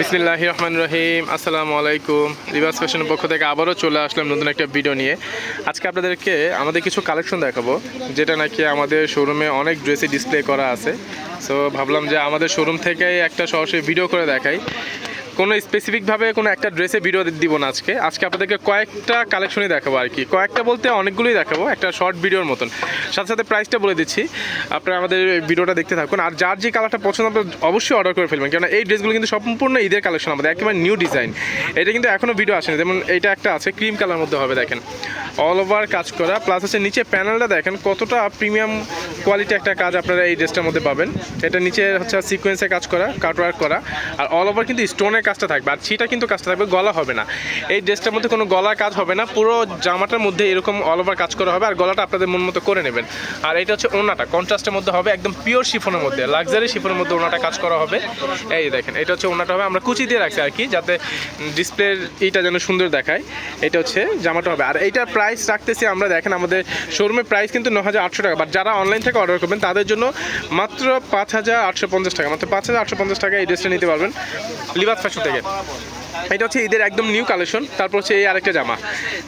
বিসমিল্লাহ রহমান রহিম, আসসালামু আলাইকুম। রিভার্স ফ্যাশনের পক্ষ থেকে আবারও চলে আসলাম নতুন একটা ভিডিও নিয়ে। আজকে আপনাদেরকে আমাদের কিছু কালেকশন দেখাবো, যেটা নাকি আমাদের শোরুমে অনেক ড্রেসে ডিসপ্লে করা আছে। সো ভাবলাম যে আমাদের শোরুম থেকেই একটা সরাসরি ভিডিও করে দেখাই। কোনো স্পেসিফিকভাবে কোনো একটা ড্রেসে ভিডিও দিব না আজকে। আজকে আপনাদেরকে কয়েকটা কালেকশনই দেখাবো আর কি। কয়েকটা বলতে অনেকগুলোই দেখাবো, একটা শর্ট ভিডিওর মতন। সাথে সাথে প্রাইসটা বলে দিচ্ছি। আপনারা আমাদের ভিডিওটা দেখতে থাকুন। আর যার যে কালারটা পছন্দ আপনার অবশ্যই অর্ডার করে ফেলবেন। কেননা এই ড্রেসগুলো কিন্তু সম্পূর্ণ ঈদের কালেকশন আমাদের, একেবারে নিউ ডিজাইন এটা কিন্তু এখনও ভিডিও আসেনি। যেমন এইটা একটা আছে ক্রিম কালার মধ্যে হবে, দেখেন। অল ওভার কাজ করা। প্লাস হচ্ছে নিচে প্যানেলটা দেখেন, কতটা প্রিমিয়াম কোয়ালিটি একটা কাজ আপনারা এই ড্রেসটার মধ্যে পাবেন। এটা নিচে হচ্ছে সিকোয়েন্সে কাজ করা কাটওয়ার্ক করা। আর অল ওভার কিন্তু স্টোনের কাজটা থাকবে, আর ছিটা কিন্তু কাজটা থাকবে, গলা হবে না। এই ড্রেসটার মধ্যে কোনো গলার কাজ হবে না, পুরো জামাটার মধ্যে এরকম অল ওভার কাজ করা হবে, আর গলাটা আপনাদের মন মতো করে নেবেন। আর এটা হচ্ছে ওনাটা কন্ট্রাস্টের মধ্যে হবে একদম পিওর শিফনের মধ্যে লাক্সারি শিফনের মধ্যে ওনাটা কাজ করা হবে। এই দেখেন, এটা হচ্ছে ওনাটা হবে, আমরা কুচি দিয়ে রাখছি আর কি, যাতে ডিসপ্লের এইটা যেন সুন্দর দেখায়। এটা হচ্ছে জামাটা হবে, আর এইটার প্রাইস রাখতেছি আমরা, দেখেন আমাদের শোরুমের প্রাইস কিন্তু ন হাজার আটশো টাকা বাট যারা অনলাইন থেকে অর্ডার করবেন, তাদের জন্য মাত্র পাঁচ হাজার আটশো পঞ্চাশ টাকা, মাত্র পাঁচ হাজার আটশো পঞ্চাশ টাকা এই ড্রেসটা নিতে পারবেন। লিবাস ফ্যাশন থেকে এটা হচ্ছে ঈদের একদম নিউ কালেকশন তারপর হচ্ছে এই আরেকটা জামা।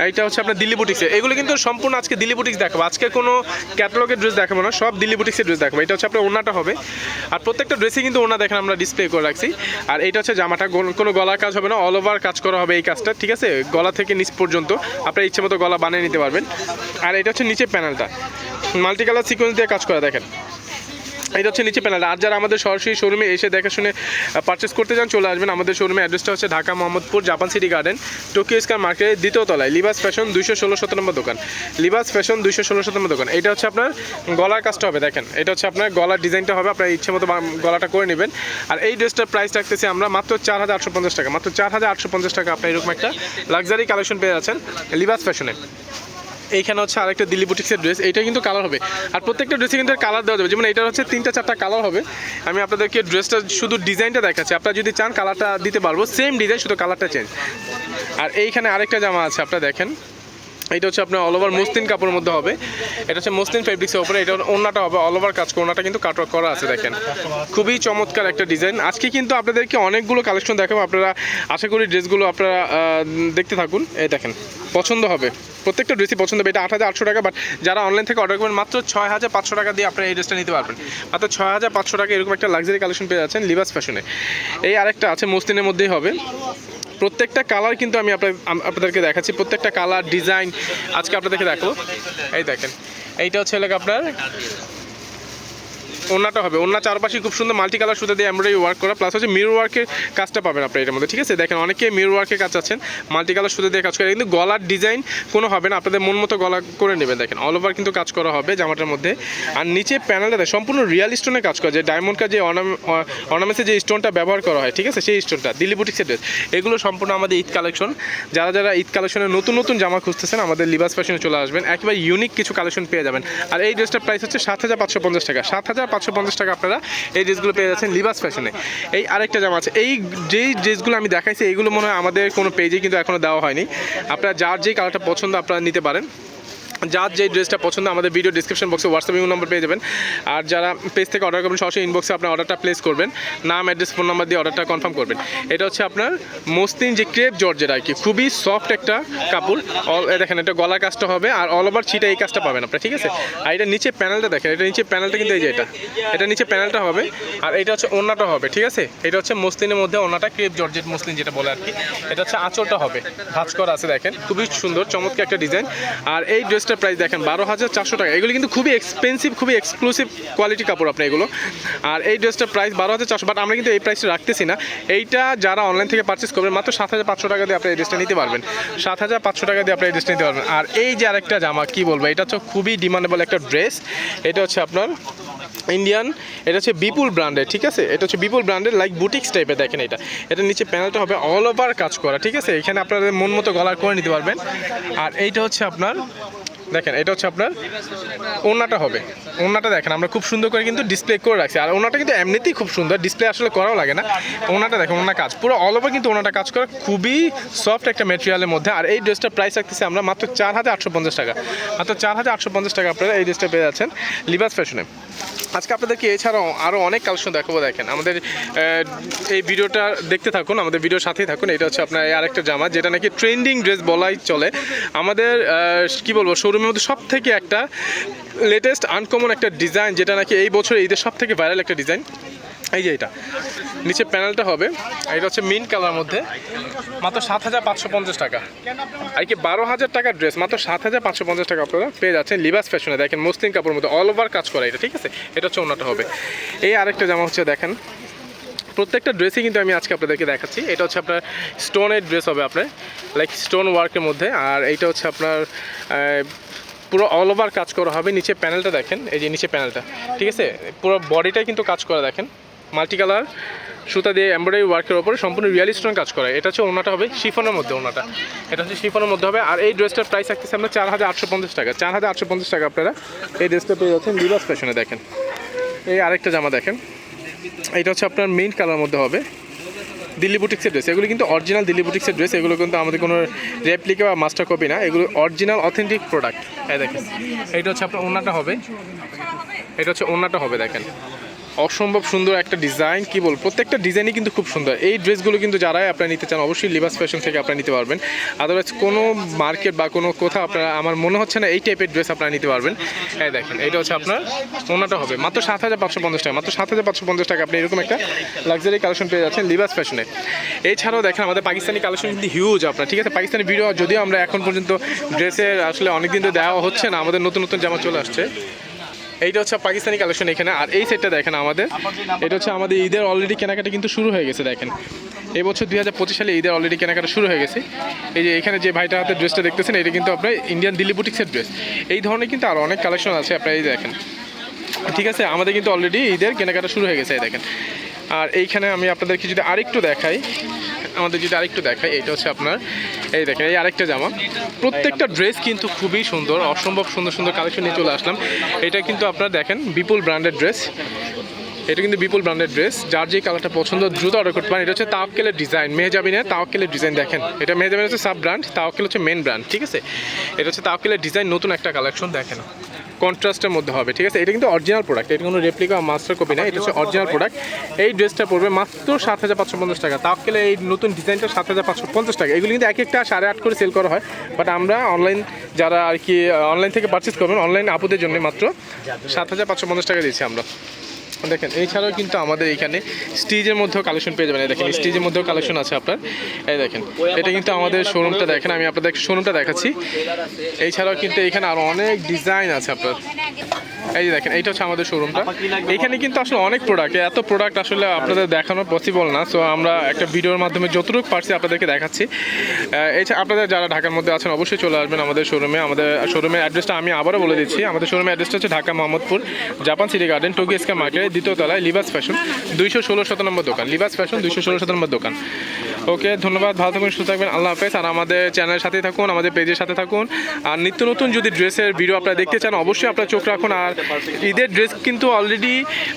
এইটা হচ্ছে আপনার দিল্লি বুটিক্সে এগুলো কিন্তু সম্পূর্ণ আজকে দিল্লি বুটিক্স দেখাবো। আজকে কোনো ক্যাটালগের ড্রেস দেখাবো না, সব দিল্লি বুটিক্সের ড্রেস দেখাবো। এটা হচ্ছে আপনার ওনাটা হবে। আর প্রত্যেকটা ড্রেসে কিন্তু ওনা দেখেন আমরা ডিসপ্লে করে রাখছি। আর এইটা হচ্ছে জামাটা কোনো গলার কাজ হবে না অল ওভার কাজ করা হবে এই কাজটা, ঠিক আছে? গলা থেকে নিচ পর্যন্ত। আপনার ইচ্ছে মতো গলা বানিয়ে নিতে পারবেন। আর এটা হচ্ছে নিচে প্যানেলটা মাল্টি কালার সিকোয়েন্স দিয়ে কাজ করা, দেখেন। এটা হচ্ছে নিচে প্যানেল আর যারা আমাদের সরাসরি শোরুমে এসে দেখে শুনে পারচেস করতে চান, চলে আসবেন। আমাদের শোরুমে অ্যাড্রেসটা হচ্ছে Dhaka Mohammadpur, Japan city garden Tokyo square মার্কেটের দ্বিতীয় তলায় লিবাস ফ্যাশন দুইশো ষোলো শত নম্বর দোকান। লিবাস ফ্যাশন দুইশো ষোলো শত নম্বর দোকান। এটা হচ্ছে আপনার গলার কাজটা হবে, দেখেন। এটা হচ্ছে আপনার গলার ডিজাইনটা হবে, আপনার ইচ্ছে মতো গলাটা করে নেবেন। আর এই ড্রেসটার প্রাইস রাখতেছি আমরা মাত্র চার হাজার আটশো পঞ্চাশ টাকা। মাত্র চার হাজার আটশো পঞ্চাশ টাকা আপনি এরকম একটা লাক্সারি কালেকশন পেয়ে যাচ্ছেন লিবাস ফ্যাশনে এইখানে হচ্ছে আরেকটা দিল্লি বুটিক্সের ড্রেস এইটা কিন্তু কালার হবে। আর প্রত্যেকটা ড্রেসে কিন্তু কালার দেওয়া যাবে। যেমন এটা হচ্ছে তিনটা চারটা কালার হবে। আমি আপনাদেরকে ড্রেসটা শুধু ডিজাইনটা দেখাচ্ছি। আপনারা যদি চান কালারটা দিতে পারব সেম ডিজাইন শুধু কালারটা চেঞ্জ আর এইখানে আরেকটা জামা আছে, আপনারা দেখেন। এটা হচ্ছে আপনার অল ওভার মসলিন কাপড়ের মধ্যে হবে। এটা হচ্ছে মসলিন ফেব্রিক্সের উপরে, এটা ওনাটা হবে অল ওভার কাজ ওনাটা কিন্তু কাটওয়ার্ক করা আছে দেখেন। খুবই চমৎকার একটা ডিজাইন আজকে কিন্তু আপনাদেরকে অনেকগুলো কালেকশন দেখাবো, আপনারা আশা করি ড্রেসগুলো আপনারা দেখতে থাকুন। এই দেখেন, পছন্দ হবে। প্রত্যেকটা ড্রেসই পছন্দ হবে। এটা আট হাজার আটশো টাকা বাট যারা অনলাইন থেকে অর্ডার করবেন, মাত্র ছয় হাজার পাঁচশো টাকা দিয়ে আপনারা এই ড্রেসটা নিতে পারবেন। মাত্র ছয় হাজার পাঁচশো টাকা এরকম একটা লাক্সারি কালেকশন পেয়ে যাচ্ছেন লিবাস ফ্যাশনে এই আরেকটা আছে মসলিনের মধ্যেই হবে। প্রত্যেকটা কালার কিন্তু আমি আপনার আপনাদেরকে দেখাচ্ছি। প্রত্যেকটা কালার ডিজাইন আজকে আপনাদেরকে দেখো। এই দেখেন এইটা হচ্ছে এলাকা আপনার ওনাটা হবে। ওনার চারপাশে খুব সুন্দর মাল্টি কালার সুতা দিয়ে এমব্রয়ডারি ওয়ার্ক করা। প্লাস হচ্ছে মিরর ওয়ার্কের কাজটা পাবেন আপনার এটার মধ্যে, ঠিক আছে? দেখেন অনেকে মিরর ওয়ার্কের কাজ আছেন মাল্টি কালার সুতা দিয়ে কাজ করে। কিন্তু গলার ডিজাইন কোনো হবে না, আপনাদের মন মতো গলা করে নেবেন। দেখেন অল ওভার কিন্তু কাজ করা হবে জামাটার মধ্যে। আর নিচে প্যানেলটা দেখেন, সম্পূর্ণ রিয়াল স্টোনে কাজ করা। যে ডায়মন্ড কাজ যে অর্নামেন্টসের যে স্টোনটা ব্যবহার করা হয়, ঠিক আছে? সেই স্টোনটা দিল্লি বুটিক্সের ড্রেস এগুলো সম্পূর্ণ আমাদের ঈদ কালেকশন যারা যারা ঈদ কালেকশনে নতুন নতুন জামা খুঁজতেছেন, আমাদের লিবাস ফ্যাশনে চলে আসবেন। একেবারে ইউনিক কিছু কালেকশন পেয়ে যাবেন। আর এই ড্রেসটার প্রাইস হচ্ছে সাত হাজার পাঁচশো পঞ্চাশ টাকা। সাত হাজার পাঁচশো পঞ্চাশ টাকা আপনারা এই ড্রেসগুলো পেয়ে যাচ্ছেন লিবাস ফ্যাশনে এই আরেকটা জামা আছে। এই যেই ড্রেসগুলো আমি দেখাইছি, এইগুলো মনে হয় আমাদের কোনো পেজে কিন্তু এখনও দেওয়া হয়নি। আপনারা যার যেই কালারটা পছন্দ আপনারা নিতে পারেন। যার যে ড্রেসটা পছন্দ, আমাদের ভিডিও ডিসক্রিপশন বক্সে হোয়াটসঅ্যাপ ইউ নম্বর পেয়ে যাবেন। আর যারা পেজ থেকে অর্ডার করবেন, সরাসরি ইনবক্সে আপনার অর্ডারটা প্লেস করবেন। নাম অ্যাড্রেস ফোন নাম্বার দিয়ে অর্ডারটা কনফার্ম করবেন। এটা হচ্ছে আপনার মসলিন যে ক্রেপ জর্জের আর কি, খুবই সফট একটা কাপড়। অল দেখেন, এটা গলার কাজটা হবে আর অল ওভার ছিটা এই কাজটা পাবেন আপনার, ঠিক আছে? আর এটা নিচে প্যানেলটা দেখেন, এটা নিচে প্যানেলটা কিন্তু এই যে এটা। এটা নিচে প্যানেলটা হবে আর এটা হচ্ছে ওনাটা হবে, ঠিক আছে? এটা হচ্ছে মসলিনের মধ্যে ওনাটা ক্রেপ জর্জেট মসলিন যেটা বলে আর কি। এটা হচ্ছে আঁচলটা হবে, ভাঁজ করা আছে দেখেন, খুবই সুন্দর, চমৎকার একটা ডিজাইন আর এই ড্রেসটার প্রাইস দেখেন, বারো হাজার চারশো টাকা। এগুলো কিন্তু খুবই এক্সপেন্সিভ খুবই এক্সক্লুসিভ কোয়ালিটি কাপড় আপনি এগুলো। আর এই ড্রেসটার প্রাইস বারো হাজার চারশো বাট আমরা কিন্তু এই প্রাইসটা রাখতেছি না। এইটা যারা অনলাইন থেকে পারচেস করবেন, মাত্র সাত হাজার পাঁচশো টাকা দিয়ে আপনি এই ড্রেসটা নিতে পারবেন। সাত হাজার পাঁচশো টাকা দিয়ে আপনি এই ড্রেসটা নিতে পারবেন। আর এই যে আরেকটা জামা, কি বলব, এটা হচ্ছে খুবই ডিমান্ডেবল একটা ড্রেস এটা হচ্ছে আপনার ইন্ডিয়ান এটা হচ্ছে বিপুল ব্র্যান্ডের ঠিক আছে? এটা হচ্ছে বিপুল ব্র্যান্ডের লাইক বুটিক্স টাইপের দেখেন এটা। এটা নিচে প্যানেলটা হবে অল ওভার কাজ করা, ঠিক আছে? এখানে আপনাদের মন মতো গলার করে নিতে পারবেন। আর এইটা হচ্ছে আপনার দেখেন, এটা হচ্ছে আপনার ওড়নাটা হবে। ওড়নাটা দেখেন, আমরা খুব সুন্দর করে কিন্তু ডিসপ্লে করে রাখছি। আর ওড়নাটা কিন্তু এমনিতেই খুব সুন্দর ডিসপ্লে আসলে করাও লাগে না। ওড়নাটা দেখেন ওনার কাজ, পুরো অল ওভার কিন্তু ওড়নাটা কাজ করা খুবই সফট একটা মেটেরিয়ালের মধ্যে। আর এই ড্রেসটার প্রাইস রাখতেছি আমরা মাত্র চার হাজার আটশো পঞ্চাশ টাকা। মাত্র চার হাজার আটশো পঞ্চাশ টাকা আপনারা এই ড্রেসটা পেয়ে যাচ্ছেন লিবাস ফ্যাশনে আজকে আপনাদেরকে এছাড়াও আরও অনেক কালেকশন দেখাবো, দেখেন। আমাদের এই ভিডিওটা দেখতে থাকুন, আমাদের ভিডিওর সাথেই থাকুন। এটা হচ্ছে আপনার আরেকটা জামা, যেটা নাকি ট্রেন্ডিং ড্রেস বলাই চলে। আমাদের কি বলব শোরুমের মধ্যে সব থেকে একটা লেটেস্ট আনকমন একটা ডিজাইন যেটা নাকি এই বছর ঈদের সব থেকে ভাইরাল একটা ডিজাইন এই যে এটা। নিচে প্যানেলটা হবে। এটা হচ্ছে মিন কালার মধ্যে। মাত্র সাত হাজার পাঁচশো পঞ্চাশ টাকা। আর কি বারো হাজার টাকার ড্রেস মাত্র সাত হাজার পাঁচশো পঞ্চাশ টাকা আপনারা পেয়ে যাচ্ছেন লিবাস ফ্যাশনে দেখেন মুসলিম কাপড়ের মধ্যে অল ওভার কাজ করা এটা, ঠিক আছে? এটা হচ্ছে অন্যটা হবে। এই আরেকটা জামা হচ্ছে, দেখেন। প্রত্যেকটা ড্রেসই কিন্তু আমি আজকে আপনাদেরকে দেখাচ্ছি। এটা হচ্ছে আপনার স্টোনের ড্রেস হবে আপনার লাইক স্টোন ওয়ার্কের মধ্যে। আর এইটা হচ্ছে আপনার পুরো অল ওভার কাজ করা হবে। নিচে প্যানেলটা দেখেন, এই যে নিচে প্যানেলটা ঠিক আছে? পুরো বডিটাই কিন্তু কাজ করা দেখেন। মাল্টি কালার সুতা দিয়ে এমব্রয়ডারি ওয়ার্কের ওপরে সম্পূর্ণ রিয়াল স্টোন কাজ করা। এটা হচ্ছে ওনাটা হবে, শিফনের মধ্যে ওনাটা এটা হচ্ছে শিফনের মধ্যে হবে। আর এই ড্রেসটার প্রাইস থাকতেছে আমরা চার হাজার আটশো পঞ্চাশ টাকা। চার হাজার আটশো পঞ্চাশ টাকা আপনারা এই ড্রেসটা পেয়ে যাচ্ছেন লিবাস ফ্যাশনে দেখেন। এই আরেকটা জামা দেখেন। এটা হচ্ছে আপনার মেইন কালার মধ্যে হবে। দিল্লি বুটিক্সের ড্রেস এগুলো কিন্তু অরিজিনাল দিল্লি বুটিক্সের ড্রেস এগুলো কিন্তু আমাদের কোনো রেপ্লিকা বা মাস্টার কপি না। এগুলো অরিজিনাল অথেন্টিক প্রোডাক্ট হ্যাঁ দেখেন। এটা হচ্ছে আপনার ওনাটা হবে। এটা হচ্ছে ওনাটা হবে, দেখেন। অসম্ভব সুন্দর একটা ডিজাইন কি বল প্রত্যেকটা ডিজাইনই কিন্তু খুব সুন্দর। এই ড্রেসগুলো কিন্তু যারাই আপনারা নিতে চান, অবশ্যই লিবাস ফ্যাশন থেকে আপনারা নিতে পারবেন। আদারওয়াইজ কোনো মার্কেট বা কোনো কোথাও আপনারা, আমার মনে হচ্ছে না এই টাইপের ড্রেস আপনারা নিতে পারবেন। হ্যাঁ দেখেন, এটা হচ্ছে আপনার ওনাটা হবে। মাত্র সাত হাজার পাঁচশো পঞ্চাশ টাকা, মাত্র সাত হাজার পাঁচশো পঞ্চাশ টাকা আপনি এরকম একটা লাক্সারি কালেকশন পেয়ে যাচ্ছেন লিবাস ফ্যাশনে এছাড়াও দেখেন, আমাদের পাকিস্তানি কালেকশন কিন্তু হিউজ আপনার, ঠিক আছে? পাকিস্তানি ভিডিও যদিও আমরা এখন পর্যন্ত ড্রেসের আসলে অনেক দিন তো দেওয়া হচ্ছে না, আমাদের নতুন নতুন জামা চলে আসছে। এইটা হচ্ছে পাকিস্তানি কালেকশন এখানে। আর এই সেটটা দেখেন আমাদের। এটা হচ্ছে আমাদের ঈদের অলরেডি কেনাকাটা কিন্তু শুরু হয়ে গেছে, দেখেন। এই বছর দুই হাজার পঁচিশ সালে ঈদের অলরেডি কেনাকাটা শুরু হয়ে গেছে। এই যে এখানে যে ভাইটার হাতে ড্রেসটা দেখতেছেন, এটা কিন্তু আপনার ইন্ডিয়ান দিল্লি বুটিক্সের ড্রেস এই ধরনের কিন্তু আরও অনেক কালেকশন আছে, আপনারা এই দেখেন। ঠিক আছে, আমাদের কিন্তু অলরেডি ঈদের কেনাকাটা শুরু হয়ে গেছে দেখেন। আর এইখানে আমি আপনাদেরকে যদি আরেকটু দেখাই আমাদের যদি আরেকটু দেখাই, এটা হচ্ছে আপনার, এই দেখেন, এই আরেকটা জামা। প্রত্যেকটা ড্রেস কিন্তু খুবই সুন্দর, অসম্ভব সুন্দর সুন্দর কালেকশন নিয়ে চলে আসলাম। এটা কিন্তু আপনারা দেখেন বিপুল ব্র্যান্ডের ড্রেস এটা কিন্তু বিপুল ব্র্যান্ডের ড্রেস যার যে কালারটা পছন্দ, দ্রুত অর্ডার করতে পারেন। এটা হচ্ছে তাওয়াক্কেলের ডিজাইন মেহজাবিনের তাওয়াক্কেলের ডিজাইন দেখেন। এটা মেহজাবিন হচ্ছে সাব ব্র্যান্ড তাওয়াক্কেল হচ্ছে মেন ব্র্যান্ড ঠিক আছে? এটা হচ্ছে তাওয়াক্কেলের ডিজাইন নতুন একটা কালেকশন দেখেন। কন্ট্রাস্টের মধ্যে হবে, ঠিক আছে? এটা কিন্তু অরিজিনাল প্রোডাক্ট এটা কোনো রেপ্লিকা মাস্টার কপি না এটা হচ্ছে অরিজিনাল প্রোডাক্ট এই ড্রেসটা পড়বে মাত্র সাত হাজার পাঁচশো পঞ্চাশ টাকা। তাহলে এই নতুন ডিজাইনটা সাত হাজার পাঁচশো পঞ্চাশ টাকা। এগুলো কিন্তু এক একটা সাড়ে আট করে সেল করা হয়। বাট আমরা অনলাইন যারা আর কি অনলাইন থেকে পারচেস করবেন অনলাইন আপুদের জন্য মাত্র সাত হাজার পাঁচশো পঞ্চাশ টাকা দিয়েছি আমরা। দেখেন এছাড়াও কিন্তু আমাদের এখানে স্টিজের মধ্যেও কালেকশন পেয়ে যাবেন। এই দেখেন স্টিজের মধ্যেও কালেকশন আছে আপনার। এই দেখেন এটা কিন্তু আমাদের শোরুমটা দেখেন আমি আপনাদের শোরুমটা দেখাচ্ছি। এছাড়াও কিন্তু এখানে আরও অনেক ডিজাইন আছে আপনার। এই দেখেন এইটা হচ্ছে আমাদের শোরুমটা এখানে কিন্তু আসলে অনেক প্রোডাক্ট এত প্রোডাক্ট আসলে আপনাদের দেখানো পসিবল না। সো আমরা একটা ভিডিওর মাধ্যমে যতটুকু পারছি আপনাদেরকে দেখাচ্ছি। এছাড়া আপনাদের যারা ঢাকার মধ্যে আছেন অবশ্যই চলে আসবেন আমাদের শোরুমে আমাদের শোরুমের অ্যাড্রেসটা আমি আবারও বলে দিচ্ছি। আমাদের শোরুমের অ্যাড্রেসটা হচ্ছে Dhaka Mohammadpur Japan city garden Tokyo square মার্কেটের দ্বিতীয় তলায় লিবাস ফ্যাশন দুইশো ষোলো শত নম্বর দোকান। লিবাস ফ্যাশন দুইশো ষোলো শত নম্বর দোকান। ওকে, ধন্যবাদ, ভালো থাকুন, সুস্থ থাকবেন, আল্লাহ হাফেজ। আর আমাদের চ্যানেলের সাথেই থাকুন, আমাদের পেজের সাথে থাকুন। আর নিত্য নতুন যদি ড্রেসের ভিডিও আপনারা দেখতে চান, অবশ্যই আপনারা চোখ রাখুন। আর ঈদের ড্রেস কিন্তু অলরেডি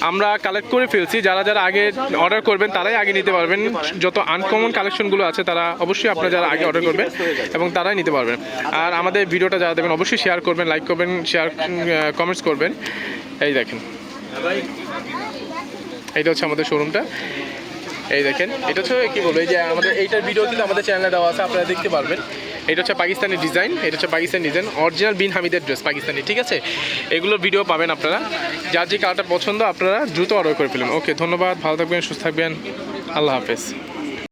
আমরা কালেক্ট করে ফেলছি। যারা যারা আগে অর্ডার করবেন, তারাই আগে নিতে পারবেন। যত আনকমন কালেকশনগুলো আছে, তারা অবশ্যই আপনারা যারা আগে অর্ডার করবেন, এবং তারাই নিতে পারবেন। আর আমাদের ভিডিওটা যারা দেখবেন, অবশ্যই শেয়ার করবেন লাইক করবেন শেয়ার কমেন্টস করবেন। এই দেখেন। এইটা হচ্ছে আমাদের শোরুমটা এই দেখেন, এটা হচ্ছে কি বলব, এই যে আমাদের এইটার ভিডিও কিন্তু আমাদের চ্যানেলে দেওয়া আছে, আপনারা দেখতে পারবেন। এটা হচ্ছে পাকিস্তানি ডিজাইন এটা হচ্ছে পাকিস্তানি ডিজাইন অরিজিনাল বিন হামিদের ড্রেস পাকিস্তানি, ঠিক আছে? এগুলোর ভিডিও পাবেন আপনারা। যার যে কালারটা পছন্দ, আপনারা দ্রুত অর্ডার করে ফেলুন। ওকে ধন্যবাদ, ভালো থাকবেন, সুস্থ থাকবেন। আল্লাহ হাফেজ।